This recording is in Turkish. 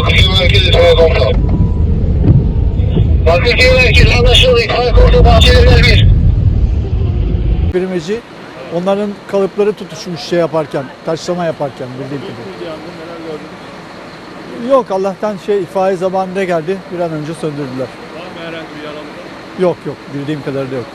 Bakırköy onların kalıpları tutuşmuş şey yaparken, taşlama yaparken bildiğim gibi. Yok Allah'tan şey itfaiye zamanında geldi. Bir an önce söndürdüler. Var mı herhangi bir yaralı? Yok yok bildiğim kadarıyla yok.